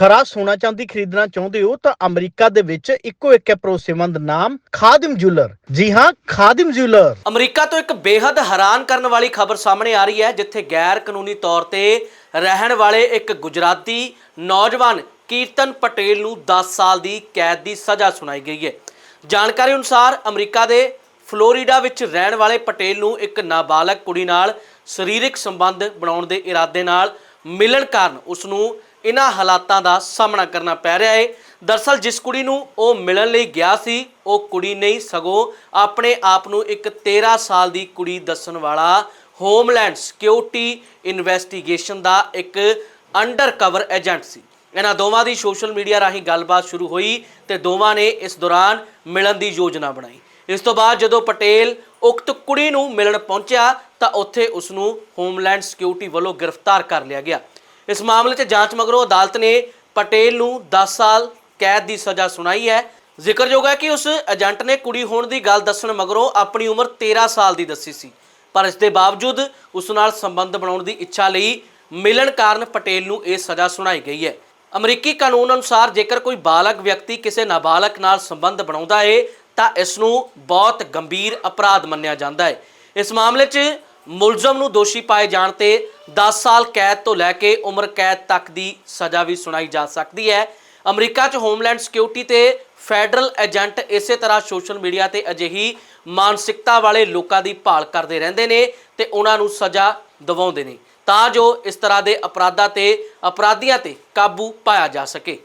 ਖਰਾ ਸੋਨਾ ਚਾਂਦੀ ਖਰੀਦਣਾ ਚਾਹੁੰਦੇ ਹੋ ਤਾਂ ਅਮਰੀਕਾ ਦੇ ਵਿੱਚ ਇੱਕੋ ਇੱਕ ਹੈ ਭਰੋਸੇਮੰਦ ਨਾਮ, ਖਾਦਿਮ ਜੁਐਲਰ। ਜੀ ਹਾਂ, ਖਾਦਿਮ ਜੁਐਲਰ। ਅਮਰੀਕਾ ਤੋਂ ਇੱਕ ਬੇहद ਹੈਰਾਨ ਕਰਨ ਵਾਲੀ ਖਬਰ ਸਾਹਮਣੇ ਆ ਰਹੀ ਹੈ, ਜਿੱਥੇ ਗੈਰ ਕਾਨੂੰਨੀ ਤੌਰ ਤੇ ਰਹਿਣ ਵਾਲੇ ਇੱਕ ਗੁਜਰਾਤੀ ਨੌਜਵਾਨ ਕੀਰਤਨ ਪਟੇਲ ਨੂੰ 10 ਸਾਲ ਦੀ ਕੈਦ ਦੀ ਸਜ਼ਾ ਸੁਣਾਈ ਗਈ ਹੈ। ਜਾਣਕਾਰੀ ਅਨੁਸਾਰ ਅਮਰੀਕਾ ਦੇ ਫਲੋਰੀਡਾ ਵਿੱਚ ਰਹਿਣ ਵਾਲੇ ਪਟੇਲ ਨੂੰ ਇੱਕ ਨਾਬਾਲਗ ਕੁੜੀ ਨਾਲ ਸਰੀਰਕ ਸੰਬੰਧ ਬਣਾਉਣ ਦੇ ਇਰਾਦੇ ਨਾਲ ਮਿਲਣ ਕਾਰਨ ਉਸ ਨੂੰ ਇਹਨਾਂ ਹਾਲਾਤਾਂ ਦਾ ਸਾਹਮਣਾ ਕਰਨਾ ਪੈ ਰਿਹਾ ਹੈ ਦਰਸਲ ਜਿਸ ਕੁੜੀ ਨੂੰ ਉਹ ਮਿਲਣ ਲਈ ਗਿਆ ਸੀ, ਉਹ ਕੁੜੀ ਨਹੀਂ, ਸਗੋਂ ਆਪਣੇ ਆਪ ਨੂੰ ਇੱਕ 13 ਸਾਲ ਦੀ ਕੁੜੀ ਦੱਸਣ ਵਾਲਾ ਹੋਮਲੈਂਡ ਸਿਕਿਉਰਿਟੀ ਇਨਵੈਸਟੀਗੇਸ਼ਨ ਦਾ ਇੱਕ ਅੰਡਰ ਕਵਰ ਏਜੰਟ ਸੀ। ਇਹਨਾਂ ਦੋਵਾਂ ਦੀ ਸੋਸ਼ਲ ਮੀਡੀਆ ਰਾਹੀਂ ਗੱਲਬਾਤ ਸ਼ੁਰੂ ਹੋਈ ਤੇ ਦੋਵਾਂ ਨੇ ਇਸ ਦੌਰਾਨ ਮਿਲਣ ਦੀ ਯੋਜਨਾ ਬਣਾਈ। ਇਸ ਤੋਂ ਬਾਅਦ ਜਦੋਂ ਪਟੇਲ ਉਕਤ ਕੁੜੀ ਨੂੰ ਮਿਲਣ ਪਹੁੰਚਿਆ, ਤਾਂ ਉੱਥੇ ਉਸ ਨੂੰ ਹੋਮਲੈਂਡ ਸਿਕਿਉਰਿਟੀ ਵੱਲੋਂ ਗ੍ਰਿਫਤਾਰ ਕਰ ਲਿਆ ਗਿਆ। ਇਸ ਮਾਮਲੇ 'ਚ ਜਾਂਚ ਮਗਰੋਂ ਅਦਾਲਤ ਨੇ ਪਟੇਲ ਨੂੰ 10 ਸਾਲ ਕੈਦ ਦੀ ਸਜ਼ਾ ਸੁਣਾਈ ਹੈ। ਜ਼ਿਕਰਯੋਗ ਹੈ ਕਿ ਉਸ ਏਜੰਟ ਨੇ ਕੁੜੀ ਹੋਣ ਦੀ ਗੱਲ ਦੱਸਣ ਮਗਰੋਂ ਆਪਣੀ ਉਮਰ 13 ਸਾਲ ਦੀ ਦੱਸੀ ਸੀ। ਪਰ ਇਸ ਦੇ ਬਾਵਜੂਦ ਉਸ ਨਾਲ ਸੰਬੰਧ ਬਣਾਉਣ ਦੀ ਇੱਛਾ ਲਈ ਮਿਲਣ ਕਾਰਨ ਪਟੇਲ ਨੂੰ ਇਹ ਸਜ਼ਾ ਸੁਣਾਈ ਗਈ ਹੈ। ਅਮਰੀਕੀ ਕਾਨੂੰਨ ਅਨੁਸਾਰ ਜੇਕਰ ਕੋਈ ਬਾਲਗ ਵਿਅਕਤੀ ਕਿਸੇ ਨਾਬਾਲਗ ਨਾਲ ਸੰਬੰਧ ਬਣਾਉਂਦਾ ਹੈ ਤਾਂ ਇਸ ਨੂੰ ਬਹੁਤ ਗੰਭੀਰ ਅਪਰਾਧ ਮੰਨਿਆ ਜਾਂਦਾ ਹੈ। ਇਸ ਮਾਮਲੇ 'ਚ ਮੁਲਜ਼ਮ ਨੂੰ ਦੋਸ਼ੀ ਪਾਏ ਜਾਣ ਤੇ 10 ਸਾਲ ਕੈਦ ਤੋਂ ਲੈ ਕੇ ਉਮਰ ਕੈਦ ਤੱਕ ਦੀ ਸਜ਼ਾ ਵੀ ਸੁਣਾਈ ਜਾ ਸਕਦੀ ਹੈ। ਅਮਰੀਕਾ 'ਚ ਹੋਮਲੈਂਡ ਸਿਕਿਉਰਿਟੀ ਤੇ ਫੈਡਰਲ ਏਜੰਟ ਇਸੇ ਤਰ੍ਹਾਂ ਸੋਸ਼ਲ ਮੀਡੀਆ ਤੇ ਅਜਿਹੀ ਮਾਨਸਿਕਤਾ ਵਾਲੇ ਲੋਕਾਂ ਦੀ ਭਾਲ ਕਰਦੇ ਰਹਿੰਦੇ ਨੇ ਤੇ ਉਹਨਾਂ ਨੂੰ ਸਜ਼ਾ ਦਿਵਾਉਂਦੇ ਨੇ ਤਾਂ ਜੋ ਇਸ ਤਰ੍ਹਾਂ ਦੇ ਅਪਰਾਧਾਂ ਤੇ ਅਪਰਾਧੀਆਂ ਤੇ ਕਾਬੂ ਪਾਇਆ ਜਾ ਸਕੇ।